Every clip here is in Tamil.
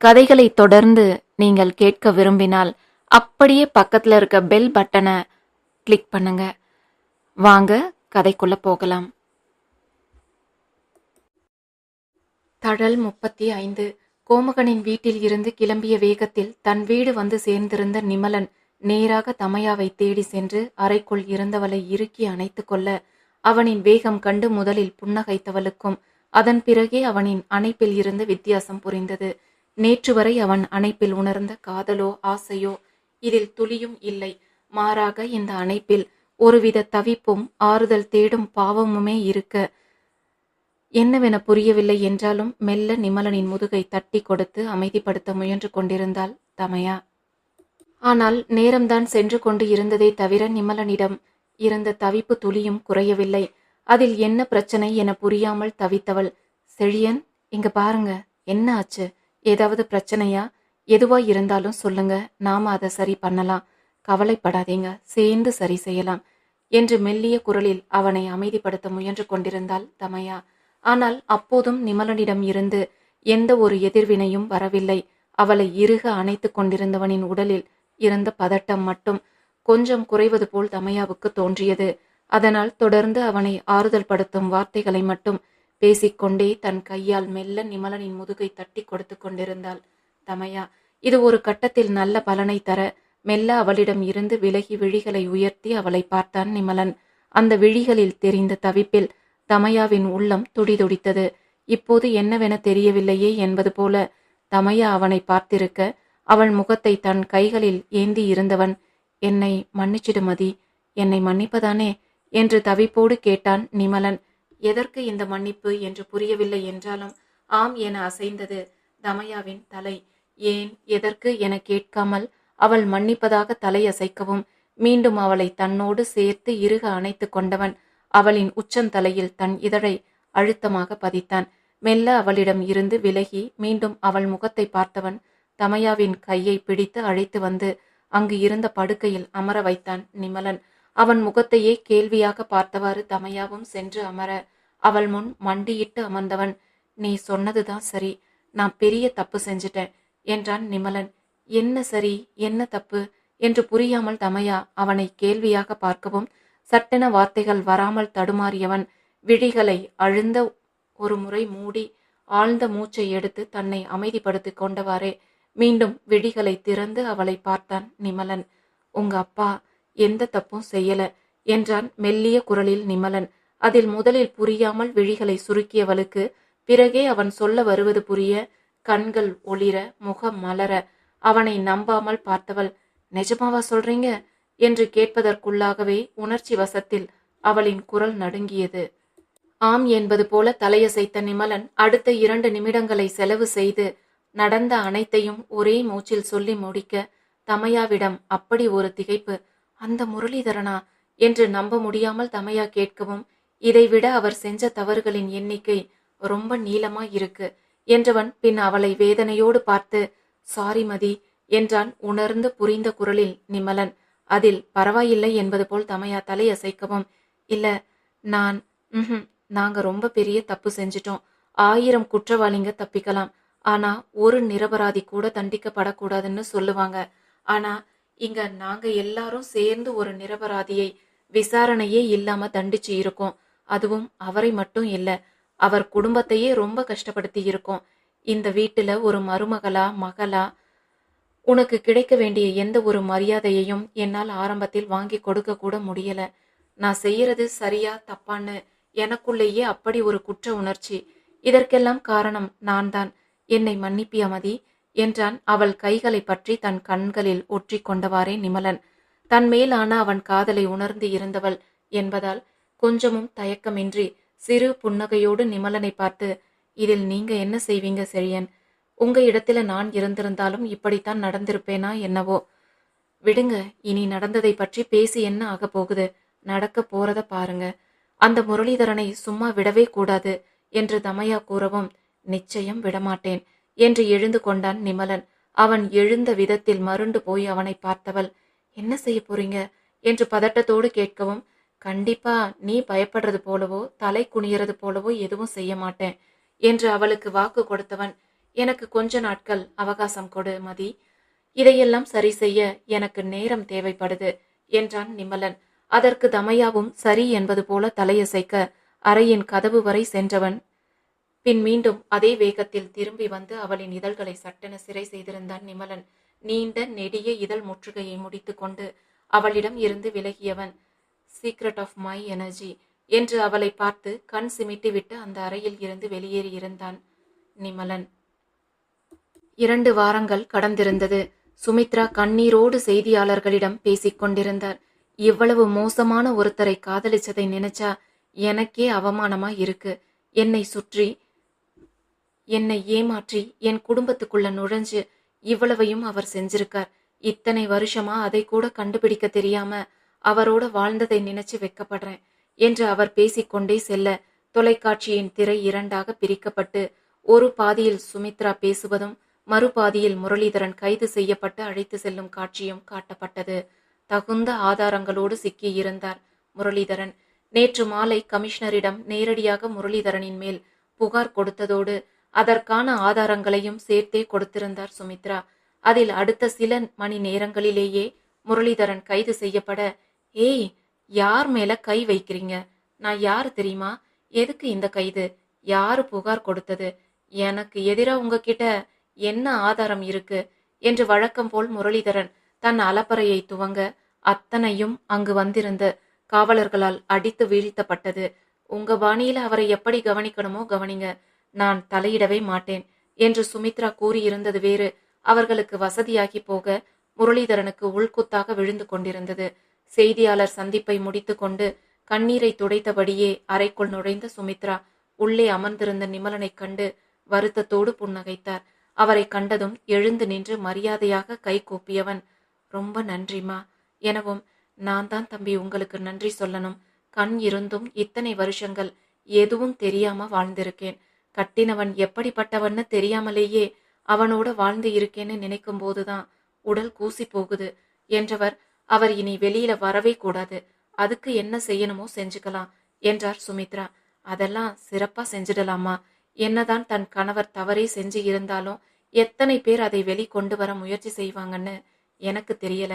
கதைகளை தொடர்ந்து நீங்கள் கேட்க விரும்பினால் அப்படியே பக்கத்தில் இருக்க பெல் பட்டனை கிளிக் பண்ணுங்க. வாங்க கதைக்குள்ள போகலாம். தழல் முப்பத்தி ஐந்து. கோமகனின் வீட்டில் இருந்து கிளம்பிய வேகத்தில் தன் வீடு வந்து சேர்ந்திருந்த நிமலன் நேராக தமையாவை தேடி சென்று அறைக்குள் இருந்தவளை இறுக்கி அணைத்து கொள்ள அவனின் வேகம் கண்டு முதலில் புன்னகைத்தவளுக்கும் அதன் பிறகே அவனின் அணைப்பில் இருந்து வித்தியாசம் புரிந்தது. நேற்று வரை அவன் அணைப்பில் உணர்ந்த காதலோ ஆசையோ இதில் துளியும் இல்லை. மாறாக இந்த அணைப்பில் ஒருவித தவிப்பும் ஆறுதல் தேடும் பாவமுமே இருக்க என்னவென புரியவில்லை என்றாலும் மெல்ல நிமலனின் முதுகை தட்டி கொடுத்து அமைதிப்படுத்த முயன்று கொண்டிருந்தாள் தமையா. ஆனால் நேரம்தான் சென்று கொண்டு இருந்ததை தவிர நிமலனிடம் இருந்த தவிப்பு துளியும் குறையவில்லை. அதில் என்ன பிரச்சனை என புரியாமல் தவித்தவள் செழியன் இங்க பாருங்க என்ன ஆச்சு? ஏதாவது பிரச்சனையா? எதுவா இருந்தாலும் சொல்லுங்க. நாம அதை சரி பண்ணலாம். கவலைப்படாதீங்க. சேர்ந்து சரி செய்யலாம். என்று மெல்லிய குரலில் அவனை அமைதிப்படுத்த முயன்று கொண்டிருந்தாள் தமையா. ஆனால் அப்போதும் நிமலனிடம் இருந்து எந்த ஒரு எதிர்வினையும் வரவில்லை. அவளை இறுக அணைத்துக் கொண்டிருந்தவனின் உடலில் இருந்த பதட்டம் மட்டும் கொஞ்சம் குறைவது போல் தமையாவுக்கு தோன்றியது. அதனால் தொடர்ந்து அவனை ஆறுதல் படுத்தும் வார்த்தைகளை மட்டும் பேசிக்கொண்டே தன் கையால் மெல்ல நிமலனின் முதுகை தட்டி கொடுத்து கொண்டிருந்தாள். தமையா இது ஒரு கட்டத்தில் நல்ல பலனை தர. மெல்ல அவளிடம் இருந்து விலகி விழிகளை உயர்த்தி அவளை பார்த்தான் நிமலன். அந்த விழிகளில் தெரிந்த தவிப்பில் தமையாவின் உள்ளம் துடிதுடித்தது. இப்போது என்னவென தெரியவில்லையே? என்பது போல தமையா அவனை பார்த்திருக்க அவள் முகத்தை தன் கைகளில் ஏந்தி இருந்தவன். என்னை மன்னிச்சிடுமதி என்னை மன்னிப்பதானே? என்று தவிப்போடு கேட்டான் நிமலன். எதற்கு இந்த மன்னிப்பு என்று புரியவில்லை என்றாலும் ஆம் என அசைந்தது தமையாவின் தலை. ஏன் எதற்கு என கேட்காமல் அவள் மன்னிப்பதாக தலையசைக்கவும் மீண்டும் அவளை தன்னோடு சேர்த்து இறுக அணைத்து கொண்டவன் அவளின் உச்சந்தலையில் தன் இதழை அழுத்தமாக பதித்தான். மெல்ல அவளிடம் இருந்து விலகி மீண்டும் அவள் முகத்தை பார்த்தவன் தமையாவின் கையை பிடித்து அழைத்து வந்து அங்கு இருந்த படுக்கையில் அமர வைத்தான் நிமலன். அவன் முகத்தையே கேள்வியாக பார்த்தவாறு தமையாவும் சென்று அமர அவள் முன் மண்டியிட்டு அமர்ந்தவன் நீ சொன்னதுதான் சரி. நான் பெரிய தப்பு செஞ்சிட்டேன் என்றான் நிமலன். என்ன சரி? என்ன தப்பு? என்று புரியாமல் தமையா அவனை கேள்வியாக பார்க்கவும் சட்டென வார்த்தைகள் வராமல் தடுமாறியவன் விழிகளை அழுந்த ஒரு முறை மூடி ஆழ்ந்த மூச்சை எடுத்து தன்னை அமைதிப்படுத்திக் கொண்டவாறே மீண்டும் விழிகளை திறந்து அவளை பார்த்தான் நிமலன். உங்க அப்பா எந்த தப்பும் செய்யல என்றான் மெல்லிய குரலில் நிமலன். அதில் முதலில் புரியாமல் விழிகளை சுருக்கியவளுக்கு பிறகே அவன் சொல்ல வருவது புரிய கண்கள் ஒளிர முகம் மலர அவனை நம்பாமல் பார்த்தவள் நிஜமாவா சொல்றீங்க? என்று கேட்பதற்குள்ளாகவே உணர்ச்சி வசத்தில் அவளின் குரல் நடுங்கியது. ஆம் என்பது போல தலையசைத்த நிமலன் அடுத்த இரண்டு நிமிடங்களை செலவு செய்து நடந்த அனைத்தையும் ஒரே மூச்சில் சொல்லி முடிக்க தமையாவிடம் அப்படி ஒரு திகைப்பு அந்த முரளிதரனா? என்று நம்ப முடியாமல் தமையா கேட்கவும் இதைவிட அவர் செஞ்ச தவறுகளின் எண்ணிக்கை ரொம்ப நீளமா இருக்கு என்றவன் பின் அவளை வேதனையோடு பார்த்து சாரி மதி என்றான் உணர்ந்து புரிந்த குரலில் நிமலன். அதில் பரவாயில்லை என்பது போல் தமையா தலையசைக்கவும் இல்ல நான் ம்ஹும் நாங்க ரொம்ப பெரிய தப்பு செஞ்சிட்டோம். ஆயிரம் குற்றவாளிங்க தப்பிக்கலாம். ஆனா ஒரு நிரபராதி கூட தண்டிக்கப்படக்கூடாதுன்னு சொல்லுவாங்க. ஆனா இங்க நாங்க எல்லாரும் சேர்ந்து ஒரு நிரபராதியை விசாரணையே இல்லாம தண்டிச்சு இருக்கோம். அதுவும் அவரை மட்டும் இல்ல அவர் குடும்பத்தையே ரொம்ப கஷ்டப்படுத்தி இருக்கோம். இந்த வீட்டுல ஒரு மருமகளா மகளா உனக்கு கிடைக்க வேண்டிய எந்த ஒரு மரியாதையையும் என்னால் ஆரம்பத்தில் வாங்கி கொடுக்க கூட முடியல. நான் செய்யறது சரியா தப்பான்னு எனக்குள்ளேயே அப்படி ஒரு குற்ற உணர்ச்சி. இதற்கெல்லாம் காரணம் நான் தான் என்னை மன்னிப்பிய மதி? என்றான். அவள் கைகளை பற்றி தன் கண்களில் ஒற்றி கொண்டவாறே நிமலன். தன் மேலான அவன் காதலை உணர்ந்து இருந்தவள் என்பதால் கொஞ்சமும் தயக்கமின்றி சிறு புன்னகையோடு நிமலனை பார்த்து இதில் நீங்க என்ன செய்வீங்க செழியன்? உங்க இடத்துல நான் இருந்திருந்தாலும் இப்படித்தான் நடந்திருப்பேனா என்னவோ? விடுங்க இனி நடந்ததை பற்றி பேசி என்ன ஆகப் போகுது? நடக்க போறத பாருங்க. அந்த முரளிதரனை சும்மா விடவே கூடாது என்று தமையா கூறவும் நிச்சயம் விடமாட்டேன். என்று எழுந்து கொண்டான் நிமலன். அவன் எழுந்த விதத்தில் மருண்டு போய் அவனை பார்த்தவள் என்ன செய்ய போறீங்க? என்று பதட்டத்தோடு கேட்கவும் கண்டிப்பா நீ பயப்படுறது போலவோ தலை குனியறது போலவோ எதுவும் செய்ய மாட்டேன் என்று அவளுக்கு வாக்கு கொடுத்தவன் எனக்கு கொஞ்ச நாட்கள் அவகாசம் கொடு மதி. இதையெல்லாம் சரி செய்ய எனக்கு நேரம் தேவைப்படுது என்றான் நிமலன். அதற்கு தமையாவும் சரி என்பது போல தலையசைக்க அறையின் கதவு வரை சென்றவன் பின் மீண்டும் அதே வேகத்தில் திரும்பி வந்து அவளின் இதழ்களை சட்டென சிறை செய்திருந்தான் நிமலன். நீண்ட நெடிய இதழ் முற்றுகையை முடித்துக்கொண்டு அவளிடம் இருந்து விலகியவன் சீக்ரெட் ஆஃப் மை எனர்ஜி என்று அவளை பார்த்து கண் சிமிட்டிவிட்டு அந்த அறையில் இருந்து வெளியேறியிருந்தான் நிமலன். இரண்டு வாரங்கள் கடந்திருந்தது. சுமித்ரா கண்ணீரோடு செய்தியாளர்களிடம் பேசிக்கொண்டிருந்தார் இவ்வளவு மோசமான ஒருத்தரை காதலிச்சதை நினைச்சா எனக்கே அவமானமா இருக்கு. என்னை சுற்றி என்னை ஏமாற்றி என் குடும்பத்துக்குள்ள நுழைஞ்சு இவ்வளவையும் அவர் செஞ்சிருக்கார். இத்தனை வருஷமா அதை கூட கண்டுபிடிக்க தெரியாம அவரோட வாழ்ந்ததை நினைச்சு வெக்கப்படுறேன் என்று அவர் பேசிக்கொண்டே செல்ல தொலைக்காட்சியின் திரை இரண்டாக பிரிக்கப்பட்டு ஒரு பாதியில் சுமித்ரா பேசுவதும் மறுபாதியில் முரளிதரன் கைது செய்யப்பட்டு அழைத்து செல்லும் காட்சியும் காட்டப்பட்டது. தகுந்த ஆதாரங்களோடு சிக்கியிருந்தார் முரளிதரன். நேற்று மாலை கமிஷனரிடம் நேரடியாக முரளிதரனின் மேல் புகார் கொடுத்ததோடு அதற்கான ஆதாரங்களையும் சேர்த்தே கொடுத்திருந்தார் சுமித்ரா. அதில் அடுத்த சில மணி நேரங்களிலேயே முரளிதரன் கைது செய்யப்பட ஏய் யார் மேல கை வைக்கிறீங்க? நான் யார் தெரியுமா? எதுக்கு இந்த கைது? யாரு புகார் கொடுத்தது? எனக்கு எதிரா உங்ககிட்ட என்ன ஆதாரம் இருக்கு? என்று வழக்கம் போல் முரளிதரன் தன் அலப்பறையை துவங்க அத்தனையும் அங்கு வந்திருந்த காவலர்களால் அடித்து வீழ்த்தப்பட்டது. உங்க பாணியில அவரை எப்படி கவனிக்கணுமோ கவனிங்க. நான் தலையிடவே மாட்டேன் என்று சுமித்ரா கூறியிருந்தது வேறு. அவர்களுக்கு வசதியாகி போக முரளிதரனுக்கு உள்குத்தாக விழுந்து கொண்டிருந்தது. செய்தியாளர் சந்திப்பை முடித்துக்கொண்டு கண்ணீரை துடைத்தபடியே அறைக்குள் நுழைந்த சுமித்ரா உள்ளே அமர்ந்திருந்த நிமலனைக் கண்டு வருத்தத்தோடு புன்னகைத்தார். அவரை கண்டதும் எழுந்து நின்று மரியாதையாக கை கூப்பியவன் ரொம்ப நன்றிமா எனவும் நான் தான் தம்பி உங்களுக்கு நன்றி சொல்லணும். கண் இருந்தும் இத்தனை வருஷங்கள் எதுவும் தெரியாம வாழ்ந்திருக்கேன். கட்டினவன் எப்படிப்பட்டவன்னு தெரியாமலேயே அவனோட வாழ்ந்து இருக்கேன்னு நினைக்கும் போதுதான் உடல் கூசி போகுது என்றவர் அவர் இனி வெளியில வரவே கூடாது. அதுக்கு என்ன செய்யணுமோ செஞ்சுக்கலாம் என்றார் சுமித்ரா. அதெல்லாம் சிறப்பா செஞ்சிடலாமா? என்னதான் தன் கணவர் தவறே செஞ்சு இருந்தாலும் எத்தனை பேர் அதை வெளிக்கொண்டு வர முயற்சி செய்வாங்கன்னு எனக்கு தெரியல.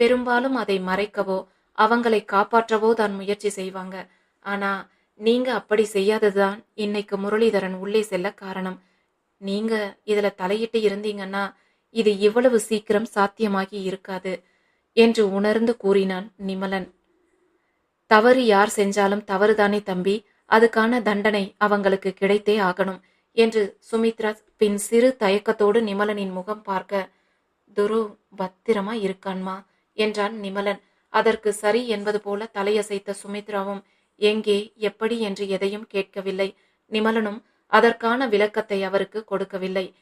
பெரும்பாலும் அதை மறைக்கவோ அவங்களை காப்பாற்றவோ தான் முயற்சி செய்வாங்க. ஆனா நீங்க அப்படி செய்யாததுதான் இன்னைக்கு முரளிதரன் உள்ளே செல்ல காரணம். நீங்க இதுல தலையிட்டு இருந்தீங்கன்னா இது இவ்வளவு சீக்கிரம் சாத்தியமாகி இருக்காது என்று உணர்ந்து கூறினான் நிமலன். தவறு யார் செஞ்சாலும் தவறுதானே தம்பி அதுக்கான தண்டனை அவங்களுக்கு கிடைத்தே ஆகணும் என்று சுமித்ரா பின் சிறு தயக்கத்தோடு நிமலனின் முகம் பார்க்க துரு பத்திரமா இருக்கான்மா என்றான் நிமலன். அதற்கு சரி என்பது போல தலையசைத்த சுமித்ராவும் எங்கே எப்படி என்று எதையும் கேட்கவில்லை. நிமலனும் அதற்கான விளக்கத்தை அவருக்கு கொடுக்கவில்லை.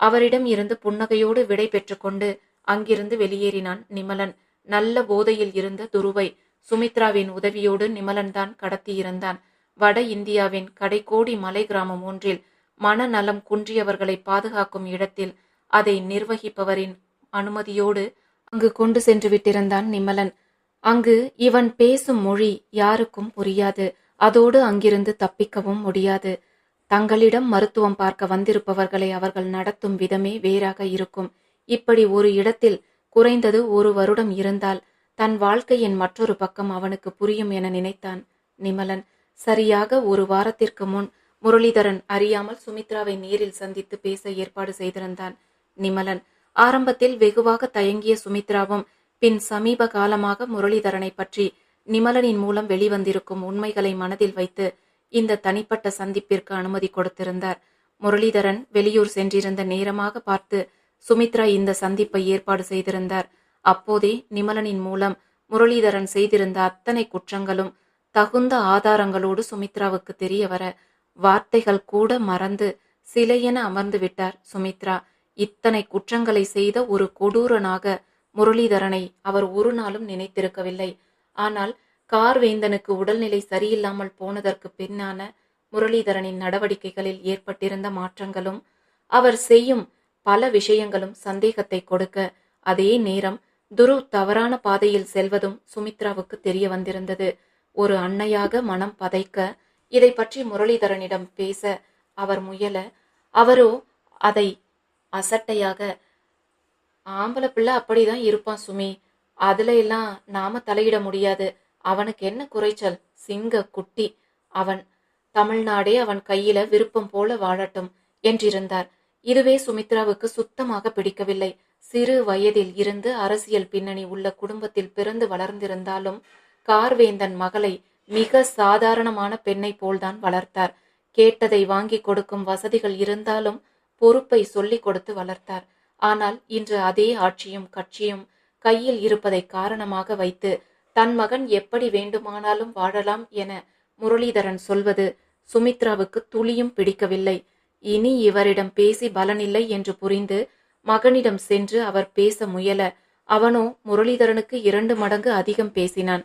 அவரிடம் இருந்து புன்னகையோடு விடை பெற்றுக்கொண்டு அங்கிருந்து வெளியேறினான் நிமலன். நல்ல போதையில் இருந்த துருவை சுமித்ராவின் உதவியோடு நிமலன்தான் கடத்தியிருந்தான். வட இந்தியாவின் கடைக்கோடி மலை கிராமம் ஒன்றில் மனநலம் குன்றியவர்களை பாதுகாக்கும் இடத்தில் அதை நிர்வகிப்பவரின் அனுமதியோடு அங்கு கொண்டு சென்று விட்டிருந்தான் நிமலன். அங்கு இவன் பேசும் மொழி யாருக்கும் புரியாது. அதோடு அங்கிருந்து தப்பிக்கவும் முடியாது. தங்களிடம் மருத்துவம் பார்க்க வந்திருப்பவர்களை அவர்கள் நடத்தும் விதமே வேறாக இருக்கும். இப்படி ஒரு இடத்தில் குறைந்தது ஒரு வருடம் இருந்தால் தன் வாழ்க்கையின் மற்றொரு பக்கம் அவனுக்கு புரியும் என நினைத்தான் நிமலன். சரியாக ஒரு வாரத்திற்கு முன் முரளிதரன் அறியாமல் சுமித்ராவை நேரில் சந்தித்து பேச ஏற்பாடு செய்திருந்தான் நிமலன். ஆரம்பத்தில் வெகுவாக தயங்கிய சுமித்ராவும் பின் சமீப காலமாக முரளிதரனை பற்றி நிமலனின் மூலம் வெளிவந்திருக்கும் உண்மைகளை மனதில் வைத்து இந்த தனிப்பட்ட சந்திப்பிற்கு அனுமதி கொடுத்திருந்தார். முரளிதரன் வெளியூர் சென்றிருந்த நேரமாக பார்த்து சுமித்ரா இந்த சந்திப்பை ஏற்பாடு செய்திருந்தார். அப்போதே நிமலனின் மூலம் முரளிதரன் செய்திருந்த அத்தனை குற்றங்களும் தகுந்த ஆதாரங்களோடு சுமித்ராவுக்கு தெரிய வர வார்த்தைகள் கூட மறந்து சிலையென அமர்ந்து விட்டார் சுமித்ரா. இத்தனை குற்றங்களை செய்த ஒரு கொடூரனாக முரளிதரனை அவர் ஒரு நாளும் நினைத்திருக்கவில்லை. ஆனால் கார்வேந்தனுக்கு உடல்நிலை சரியில்லாமல் போனதற்கு பின்னான முரளிதரனின் நடவடிக்கைகளில் ஏற்பட்டிருந்த மாற்றங்களும் அவர் செய்யும் பல விஷயங்களும் சந்தேகத்தை கொடுக்க அதே நேரம் துரு தவறான பாதையில் செல்வதும் சுமித்ராவுக்கு தெரிய வந்திருந்தது. ஒரு அன்னையாக மனம் பதைக்க இதை பற்றி முரளிதரனிடம் பேச அவர் முயல அவரோ அதை அசட்டையாக ஆம்பளை பிள்ளை அப்படிதான் இருப்பான் சுமி. அதுல எல்லாம் நாம தலையிட முடியாது. அவனுக்கு என்ன குறைச்சல்? சிங்க குட்டி. அவன் தமிழ்நாடே அவன் கையில விருப்பம் போல வாழட்டும் என்றிருந்தார். இதுவே சுமித்ராவுக்கு சுத்தமாக பிடிக்கவில்லை. சிறு வயதில் இருந்து அரசியல் பின்னணி உள்ள குடும்பத்தில் பிறந்து வளர்ந்திருந்தாலும் கார்வேந்தன் மகளை மிக சாதாரணமான பெண்ணை போல்தான் வளர்த்தார். கேட்டதை வாங்கி கொடுக்கும் வசதிகள் இருந்தாலும் பொறுப்பை சொல்லிக் கொடுத்து வளர்த்தார். ஆனால் இன்று அதே ஆட்சியும் கட்சியும் கையில் இருப்பதை காரணமாக வைத்து தன் மகன் எப்படி வேண்டுமானாலும் வாழலாம் என முரளிதரன் சொல்வது சுமித்ராவுக்கு துளியும் பிடிக்கவில்லை. இனி இவரிடம் பேசி பலனில்லை என்று புரிந்து மகனிடம் சென்று அவர் பேச முயல அவனோ முரளிதரனுக்கு இரண்டு மடங்கு அதிகம் பேசினான்.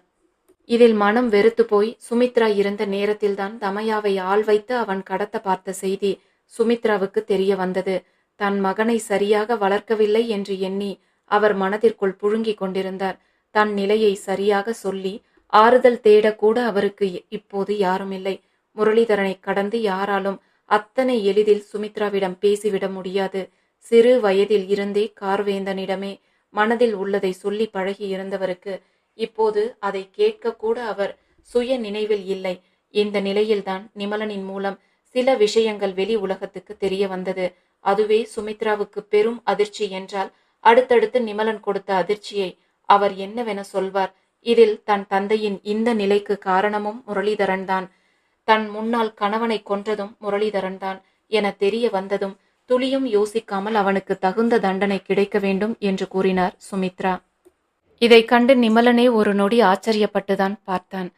இதில் மனம் வெறுத்து போய் சுமித்ரா இருந்த நேரத்தில்தான் தமயாவை ஆள் வைத்து அவன் கடத்த பார்த்த செய்தி சுமித்ராவுக்கு தெரிய வந்தது. தன் மகனை சரியாக வளர்க்கவில்லை என்று எண்ணி அவர் மனதிற்குள் புழுங்கிக் கொண்டிருந்தார். தன் நிலையை சரியாக சொல்லி ஆறுதல் தேடக்கூட அவருக்கு இப்போது யாரும் இல்லை முரளிதரனை கடந்து யாராலும் அத்தனை எளிதில் சுமித்ராவிடம் பேசிவிட முடியாது. சிறு வயதில் இருந்தே கார்வேந்தனிடமே மனதில் உள்ளதை சொல்லி பழகி இருந்தவருக்கு இப்போது அதை கேட்கக்கூட அவர் சுய நினைவில் இல்லை. இந்த நிலையில்தான் நிமலனின் மூலம் சில விஷயங்கள் வெளி உலகத்துக்கு தெரிய வந்தது. அதுவே சுமித்ராவுக்கு பெரும் அதிர்ச்சி என்றால் அடுத்தடுத்து நிமலன் கொடுத்த அதிர்ச்சியை அவர் என்னவென சொல்வார்? இதில் தன் தந்தையின் இந்த நிலைக்கு காரணமும் முரளிதரன் தான் தன் முன்னால் கணவனை கொன்றதும் முரளிதரன் தான் என தெரிய வந்ததும் துளியும் யோசிக்காமல் அவனுக்கு தகுந்த தண்டனை கிடைக்க வேண்டும் என்று கூறினார் சுமித்ரா. இதை கண்டு நிமலனே ஒரு நொடி ஆச்சரியப்பட்டுதான் பார்த்தான்.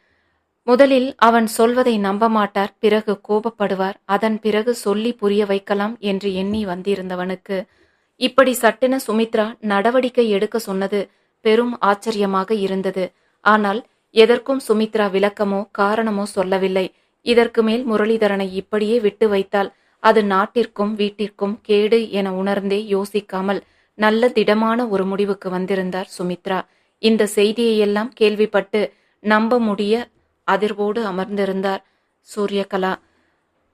முதலில் அவன் சொல்வதை நம்ப மாட்டார் பிறகு கோபப்படுவார் அதன் பிறகு சொல்லி புரிய வைக்கலாம் என்று எண்ணி வந்திருந்தவனுக்கு. இப்படி சட்டென சுமித்ரா நடவடிக்கை எடுக்க சொன்னது பெரும் ஆச்சரியமாக இருந்தது. ஆனால் எதற்கும் சுமித்ரா விளக்கமோ காரணமோ சொல்லவில்லை. இதற்கு மேல் முரளிதரனை இப்படியே விட்டு வைத்தால் அது நாட்டிற்கும் வீட்டிற்கும் கேடு என உணர்ந்தே யோசிக்காமல் நல்ல திடமான ஒரு முடிவுக்கு வந்திருந்தார் சுமித்ரா. இந்த செய்தியையெல்லாம் கேள்விப்பட்டு நம்ப முடிய அதிர்வோடு அமர்ந்திருந்தார். சூரியகலா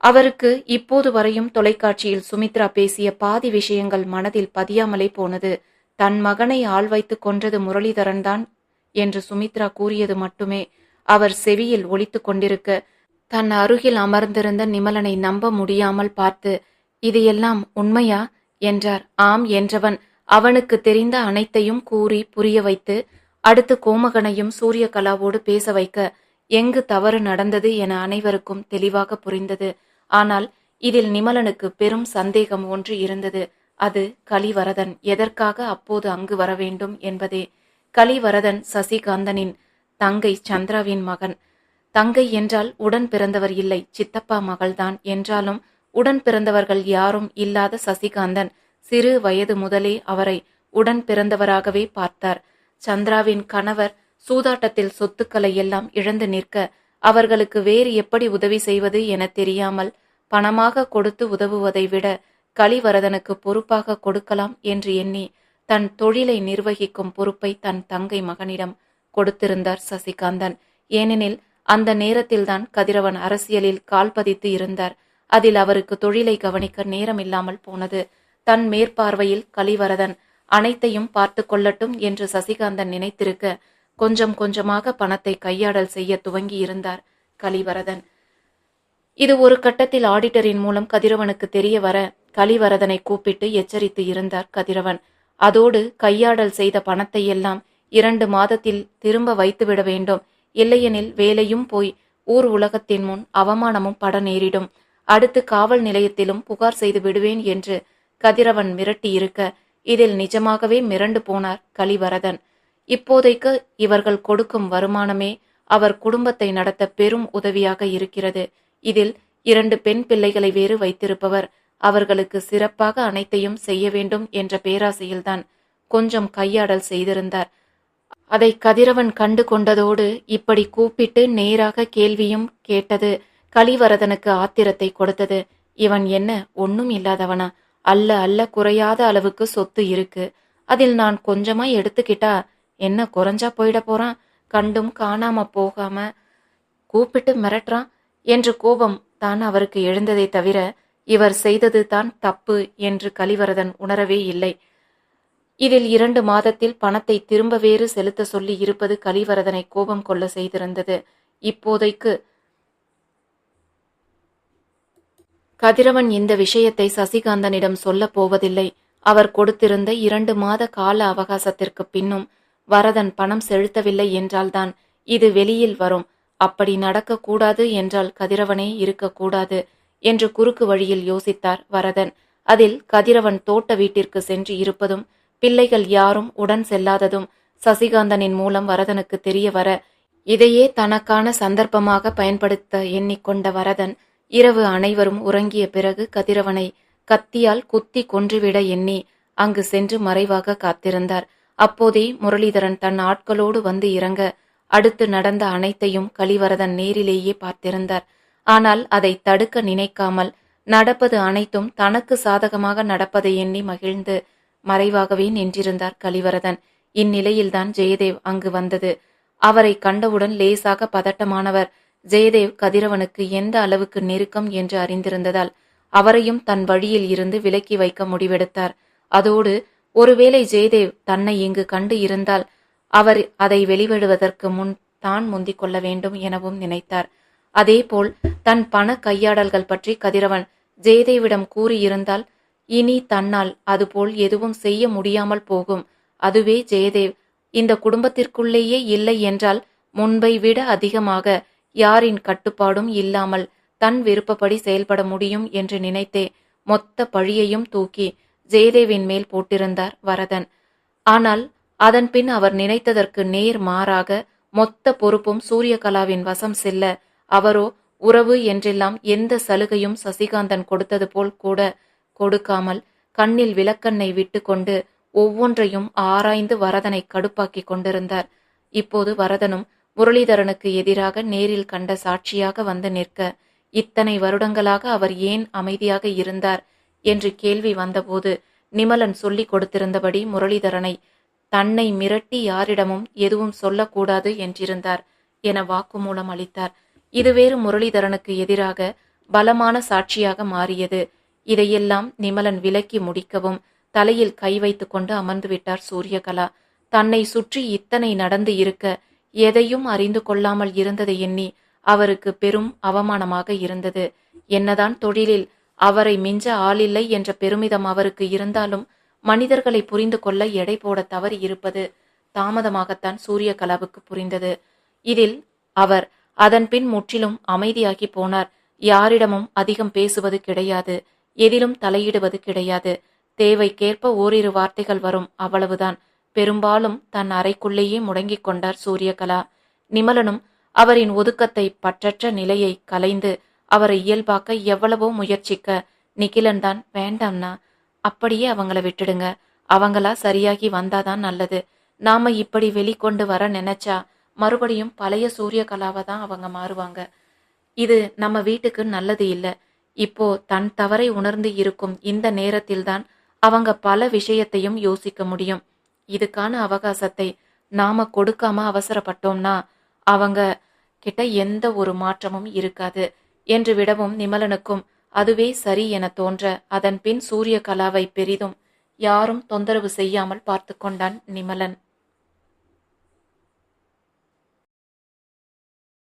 அவருக்கு இப்போது வரையும் தொலைக்காட்சியில் சுமித்ரா பேசிய பாதி விஷயங்கள் மனதில் பதியாமலே போனது. தன் மகனை ஆள் வைத்து கொன்றது முரளிதரன் தான் என்று சுமித்ரா கூறியது மட்டுமே அவர் செவியில் ஒழித்து கொண்டிருக்க தன் அருகில் அமர்ந்திருந்த நிமலனை நம்ப முடியாமல் பார்த்து இது எல்லாம் உண்மையா? என்றார். ஆம் என்றவன் அவனுக்கு தெரிந்த அனைத்தையும் கூறி புரிய வைத்து அடுத்து கோமகனையும் சூரியகலாவோடு பேச வைக்க எங்கு தவறு நடந்தது என அனைவருக்கும் தெளிவாக புரிந்தது. ஆனால் இதில் நிமலனுக்கு பெரும் சந்தேகம் ஒன்று இருந்தது. அது கலிவரதன் எதற்காக அப்போது அங்கு வர வேண்டும் என்பதே. கலிவரதன் சசிகாந்தனின் தங்கை சந்திராவின் மகன். தங்கை என்றால் உடன் பிறந்தவர் இல்லை சித்தப்பா மகள்தான். என்றாலும் உடன் பிறந்தவர்கள் யாரும் இல்லாத சசிகாந்தன் சிறு வயது முதலே அவரை உடன் பிறந்தவராகவே பார்த்தார். சந்திராவின் கணவர் சூதாட்டத்தில் சொத்துக்களை எல்லாம் இழந்து நிற்க அவர்களுக்கு வேறு எப்படி உதவி செய்வது என தெரியாமல் பணமாக கொடுத்து உதவுவதை விட கலிவரதனுக்கு பொறுப்பாக கொடுக்கலாம் என்று எண்ணி தன் தொழிலை நிர்வகிக்கும் பொறுப்பை தன் தங்கை மகனிடம் கொடுத்திருந்தார் சசிகாந்தன். ஏனெனில் அந்த நேரத்தில்தான் கதிரவன் அரசியலில் கால் பதித்து இருந்தார். அதில் அவருக்கு தொழிலை கவனிக்க நேரம் இல்லாமல் போனது. தன் மேற்பார்வையில் கலிவரதன் அனைத்தையும் பார்த்து கொள்ளட்டும் என்று சசிகாந்தன் நினைத்திருக்க கொஞ்சம் கொஞ்சமாக பணத்தை கையாடல் செய்ய துவங்கி இருந்தார் கலிவரதன். இது ஒரு கட்டத்தில் ஆடிட்டரின் மூலம் கதிரவனுக்கு தெரிய வர கலிவரதனை கூப்பிட்டு எச்சரித்து இருந்தார் கதிரவன். அதோடு கையாடல் செய்த பணத்தை எல்லாம் இரண்டு மாதத்தில் திரும்ப வைத்துவிட வேண்டும். இல்லையெனில் வேலையும் போய் ஊர் உலகத்தின் முன் அவமானமும் பட நேரிடும். அடுத்து காவல் நிலையத்திலும் புகார் செய்து விடுவேன் என்று கதிரவன் மிரட்டி இருக்க இதில் நிஜமாகவே மிரண்டு போனார் கலிவரதன். இப்போதைக்கு இவர்கள் கொடுக்கும் வருமானமே அவர் குடும்பத்தை நடத்த பெரும் உதவியாக இருக்கிறது. இதில் இரண்டு பெண் பிள்ளைகளை வேறு வைத்திருப்பவர். அவர்களுக்கு சிறப்பாக அனைத்தையும் செய்ய வேண்டும் என்ற பேராசையில்தான் கொஞ்சம் கையாடல் செய்திருந்தார். அதை கதிரவன் கண்டு கொண்டதோடு இப்படி கூப்பிட்டு நேராக கேள்வியும் கேட்டது. கலிவரதனுக்கு ஆத்திரத்தை கொடுத்தது. இவன் என்ன? ஒன்னும் இல்லாதவனா? அல்ல அல்ல குறையாத அளவுக்கு சொத்து இருக்கு. அதில் நான் கொஞ்சமா எடுத்துக்கிட்டா என்ன குறைஞ்சா போயிட போறான்? கண்டும் காணாம போகாம கூப்பிட்டு மிரட்டுறான் என்று கோபம் தான் அவருக்கு எழுந்ததை தவிர இவர் செய்தது தான் தப்பு என்று கலிவரதன் உணரவே இல்லை. இதில் இரண்டு மாதத்தில் பணத்தை திரும்ப வேறு செலுத்த சொல்லி இருப்பது கலிவரதனை கோபம் கொள்ள செய்திருந்தது. இப்போதைக்கு கதிரவன் இந்த விஷயத்தை சசிகாந்தனிடம் சொல்லப் போவதில்லை. அவர் கொடுத்திருந்த இரண்டு மாத கால அவகாசத்திற்கு பின்னும் வரதன் பணம் செலுத்தவில்லை என்றால்தான் இது வெளியில் வரும். அப்படி நடக்கக்கூடாது என்றால் கதிரவனே இருக்கக்கூடாது என்று குறுக்கு வழியில் யோசித்தார் வரதன். அதில் கதிரவன் தோட்ட வீட்டிற்கு சென்று இருப்பதும் பிள்ளைகள் யாரும் உடன் செல்லாததும் சசிகாந்தனின் மூலம் வரதனுக்கு தெரிய வர இதையே தனக்கான சந்தர்ப்பமாக பயன்படுத்த எண்ணிக்கொண்ட வரதன் இரவு அனைவரும் உறங்கிய பிறகு கதிரவனை கத்தியால் குத்தி கொன்றுவிட எண்ணி அங்கு சென்று மறைவாக காத்திருந்தார். அப்போதே முரளிதரன் தன் ஆட்களோடு வந்து இறங்க அடுத்து நடந்த அனைத்தையும் கலிவரதன் நேரிலேயே பார்த்திருந்தார். ஆனால் அதை தடுக்க நினைக்காமல் நடப்பது அனைத்தும் தனக்கு சாதகமாக நடப்பதை எண்ணி மகிழ்ந்து மறைவாகவே நின்றிருந்தார் கலிவரதன் இந்நிலையில்தான் ஜெயதேவ் அங்கு வந்தது. அவரை கண்டவுடன் லேசாக பதட்டமானவர் ஜெயதேவ் கதிரவனுக்கு எந்த அளவுக்கு நெருக்கம் என்று அறிந்திருந்ததால் அவரையும் தன் வழியில் இருந்து விலக்கி வைக்க முடிவெடுத்தார். அதோடு ஒருவேளை ஜெயதேவ் தன்னை இங்கு கண்டு இருந்தால் அவர் அதை வெளிவிடுவதற்கு முன் தான் முந்திக் கொள்ள வேண்டும் எனவும் நினைத்தார். அதேபோல் தன் பண கையாடல்கள் பற்றி கதிரவன் ஜெயதேவிடம் கூறியிருந்தால் இனி தன்னால் அதுபோல் எதுவும் செய்ய முடியாமல் போகும். அதுவே ஜெயதேவ் இந்த குடும்பத்திற்குள்ளேயே இல்லை என்றால் முன்பை விட அதிகமாக யாரின் கட்டுப்பாடும் இல்லாமல் தன் விருப்பப்படி செயல்பட முடியும் என்று நினைத்தே மொத்த பழியையும் தூக்கி ஜெயதேவின் மேல் போட்டிருந்தார் வரதன். ஆனால் அதன்பின் அவர் நினைத்ததற்கு நேர் மாறாக மொத்த பொறுப்பும் சூரியகலாவின் வசம் செல்ல அவரோ உறவு என்றெல்லாம் எந்த சலுகையும் சசிகாந்தன் கொடுத்தது போல் கூட கொடுக்காமல் கண்ணில் விளக்கண்ணை விட்டுக்கொண்டு ஒவ்வொன்றையும் ஆராய்ந்து வரதனை கடுப்பாக்கி கொண்டிருந்தார். இப்போது வரதனும் முரளிதரனுக்கு எதிராக நேரில் கண்ட சாட்சியாக வந்து நிற்க இத்தனை வருடங்களாக அவர் ஏன் அமைதியாக இருந்தார் என்று கேள்வி வந்தபோது நிமலன் சொல்லிக் கொடுத்திருந்தபடி முரளிதரனை தன்னை மிரட்டி யாரிடமும் எதுவும் சொல்லக்கூடாது என்றிருந்தார் என வாக்குமூலம் அளித்தார். இதுவேறு முரளிதரனுக்கு எதிராக பலமான சாட்சியாக மாறியது. இதையெல்லாம் நிமலன் விலக்கி முடிக்கவும் தலையில் கை வைத்து கொண்டு அமர்ந்துவிட்டார் சூரியகலா. தன்னை சுற்றி இத்தனை நடந்து இருக்க எதையும் அறிந்து கொள்ளாமல் இருந்ததை எண்ணி அவருக்கு பெரும் அவமானமாக இருந்தது. என்னதான் தொழிலில் அவரை மிஞ்ச ஆளில்லை என்ற பெருமிதம் அவருக்கு இருந்தாலும் மனிதர்களை புரிந்து கொள்ள எடை போட தவறி இருப்பது தாமதமாகத்தான் சூரியகலாவுக்கு புரிந்தது. இதில் அவர் அதன்பின் முற்றிலும் அமைதியாகி போனார். யாரிடமும் அதிகம் பேசுவது கிடையாது. எதிலும் தலையிடுவது கிடையாது. தேவைக்கேற்ப ஓரிரு வார்த்தைகள் வரும். அவ்வளவுதான். பெரும்பாலும் தன் அறைக்குள்ளேயே முடங்கிக் கொண்டார் சூரியகலா நிமலனும் அவரின் ஒதுக்கத்தை பற்றற்ற நிலையை கலைந்து அவரை இயல்பாக்க எவ்வளவோ முயற்சிக்க நிகிலன் தான் வேண்டாம்னா அப்படியே அவங்கள விட்டுடுங்க. அவங்களா சரியாகி வந்தாதான் நல்லது. நாம இப்படி வெளிக்கொண்டு வர நினைச்சா மறுபடியும் பழைய சூரியகலாவை தான் அவங்க மாறுவாங்க. இது நம்ம வீட்டுக்கு நல்லது இல்லை. இப்போ தன் தவறை உணர்ந்து இருக்கும் இந்த நேரத்தில்தான் அவங்க பல விஷயத்தையும் யோசிக்க முடியும். இதுக்கான அவகாசத்தை நாம கொடுக்காம அவசரப்பட்டோம்னா அவங்க கிட்ட எந்த ஒரு மாற்றமும் இருக்காது. என்று விடவும் நிமலனுக்கும் அதுவே சரி என தோன்ற அதன் பின் சூரிய கலாவை பெரிதும் யாரும் தொந்தரவு செய்யாமல் பார்த்து கொண்டான் நிமலன்.